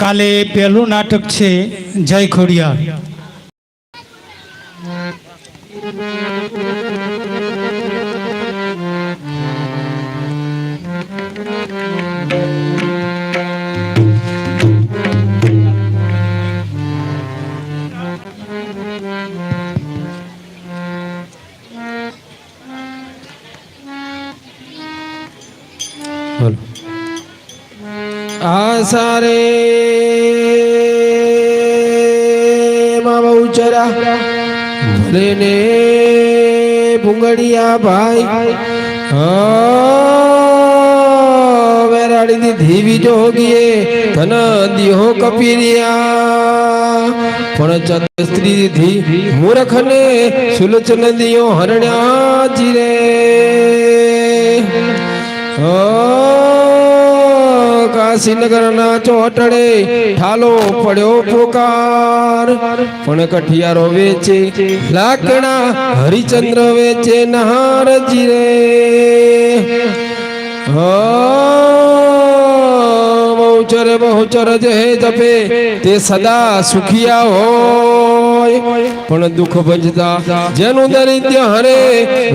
કાલે પહેલું નાટક છે જય ખોડિયાર. આસારે માં બહુ ચરા ભલે ને ભૂંગળિયા ભાઈ વેરાડી દીધી બીજો ગીએ ધન દિહો કપીરિયા પણ ચત સ્ત્રી દીધી મૂર્ખ ને સુલચન દિયો હરણ્યા જીરે ઓ કાશીનગરના ચોટડે ઠાલો પડ્યો પોકાર. પણ કઠિયારો વેચે, લાકડા હરિચંદ્ર વેચે નહારજી રે હો, બહુચર બહુચર જે જપે, તે સદા સુખિયા હોય. પણ દુઃખ ભજતા જેનું દરિદ્ર હરે,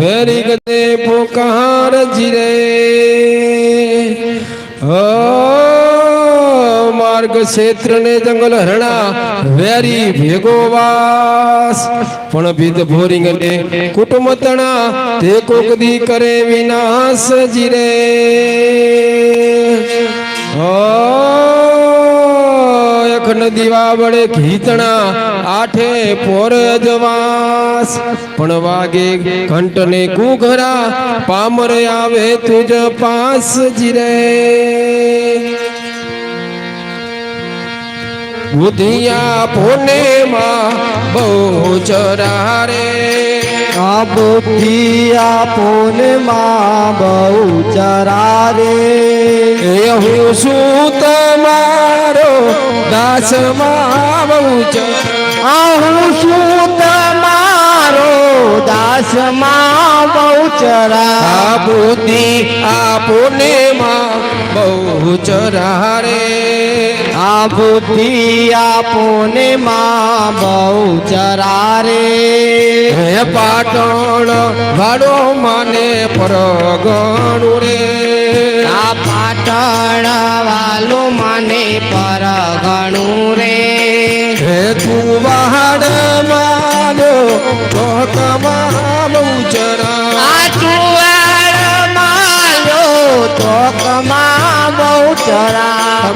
વેરી ગતે પોકાર જીરે. માર્ગ ક્ષેત્ર ને જંગલ હરણા, વેરી ભેગો વાસ પણ ભીત ભોરિંગ ને કુટુંબ તણા, તે કોક દી કરે વિનાશ જીરે. ઓ અખંડ દીવા વડે ઘીતણા આઠે પોર જવાસ. પણ વાગે ઘંટ ને કુઘરા પામર આવે તુજ પાસ જીરે. બુધિયા પોને માં બહુ ચરારે આ બુધિયા આપોને માં બહુ ચરારે એ હું શું તમારો દાસમાં બહુ ચરા હું શું તમારો દાસ માં બહુ ચરા બુદ્ધિ આપોને માં બહુ ચરારે આ બુદ્ધિ આપોને માં બહુ ચરારે હે પાટણ વાડો મને પરગણું રે. આ પાટણ વાલો મને પર ઘણું રે. હે તું વાડ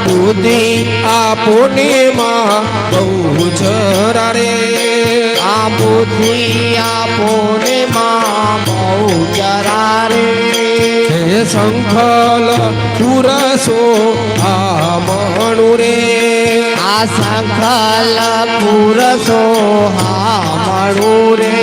બુદ્ધિ આપોને માં બહુ ચરા રે આ બુદ્ધિ આપોને માં બહુ ચરા રે હે સંખલ પુરસો આ મણુ રે આ પુરસો હા મળું રે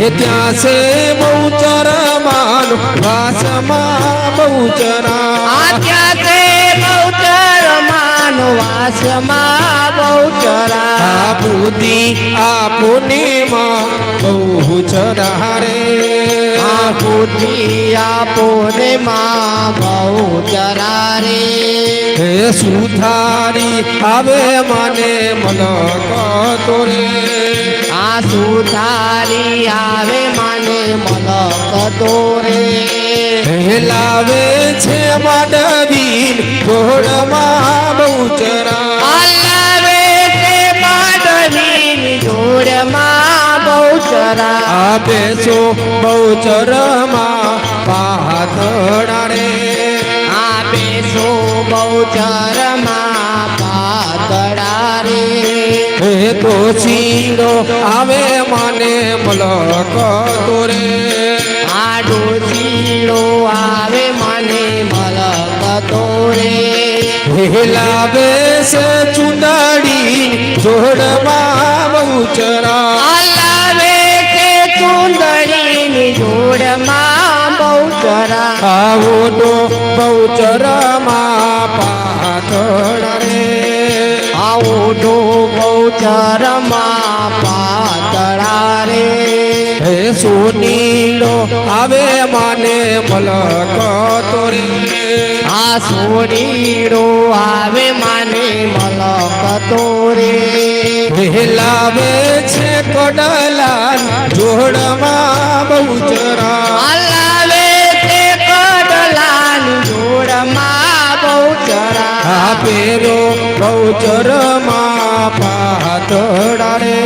હે ત્યાં છે બહુ ચરમાન વાસમાં બહુ ચરા આત્યા તે બહુચર માનો વાસમાં બહુચરા આ બુદ્ધિ આપોને માં બહુ ચરા રે આ બુદ્ધિ આપોને માં બહુચરા રે હે સુધારી આવે મને મલક તોરે આ સુધારી આવે મને મલક હે લાવે છે માંડવી ઘોડમાં બહુ ચરા અલ્લાવે તે પાડવીની જોડમાં બહુચરા. આપે છો બહુ ચરમાં પાથડા રે. આપે છો બહુચરમાં પાતળા રે હે તો છીડો આવે મને મલક તોરે. આડો ડોસીડો આવે મને મલક તોરે. લાવે છે ચુંદડી જોડમાં બહુ ચરા અલ્લાવે તે ચુંદડી જોડમાં બહુચરા. આવો તો બહુ ચરમાં પાથડા રે આવો ડો બહુચરમાં પાતળા રે. હે સોનીડો આવે મને મલક તોરી આ સોડીડો આવે માને મલક તોરે હેલાવે છે કડલા જોડમાં બહુ ચરા લાવે છે કડલાન જોડમાં બહુ ચરા આ બહુ બહુચરમાં પાતળા રે.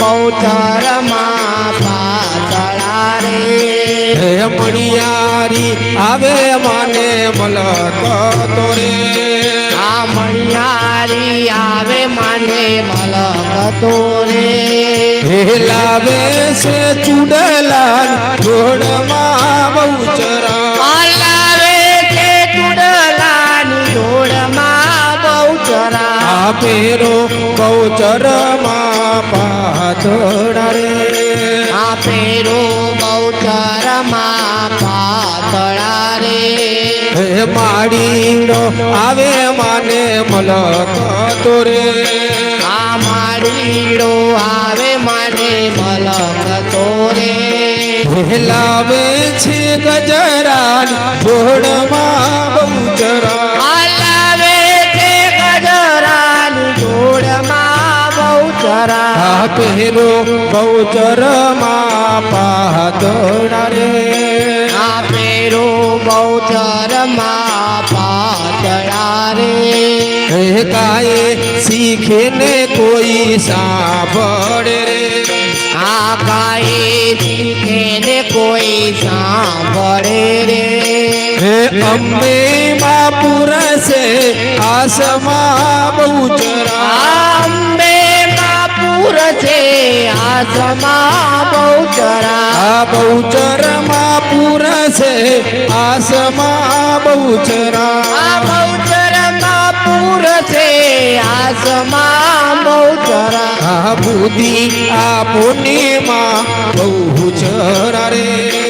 બહુ ચરમાં પાતળા રે. મણિયારી આવે માને મલક તોરે આ મણિયારી આવે માને મલકતો રે. લાવે છે ચૂડલા જોડમાં પેરો બહુચરમાં પાતળા રે. આ ફેરો બહુ ચરમાં પાતળા રે. હે માડીનો આવે માને મલક તોરે આ માડીડો આવે માને મલકતો રે. હેલાવે છે ગજરાની જોડમાં બહુચરા હલાવે બહુ ચરા આ પેરો બહુચરમાં પાતળા રે આ પેરો બહુ ચરમાં પાતળા રે હે કાએ શીખે ને કોઈ સાંભળે રે આ કાએ શીખે ને કોઈ સાંભળે રે હે અંબે માં પુરસે આસમા બહુચરા અંબે કાપુર છે આસમા બહુ ચરા આ બહુચરમાં પુરસે આસમા બહુચરા આ બહુ ચરમાં પૂર છે આસમા બહુ ચરા આ બુદ્ધિ આ પુણ્યમાં બહુચરા રે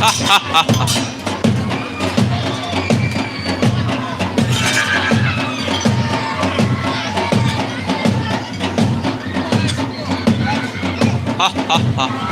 ha ha ha ha 好好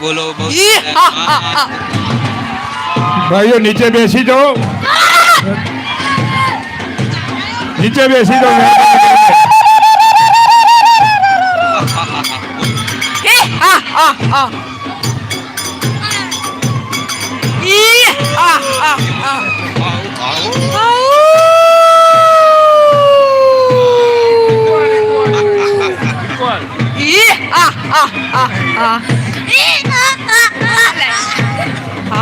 બોલો બહુ ભાઈઓ નીચે બેસી જાઓ નીચે બેસી જાઓ 啊。一二二二一二二二一二二二二一二二二好。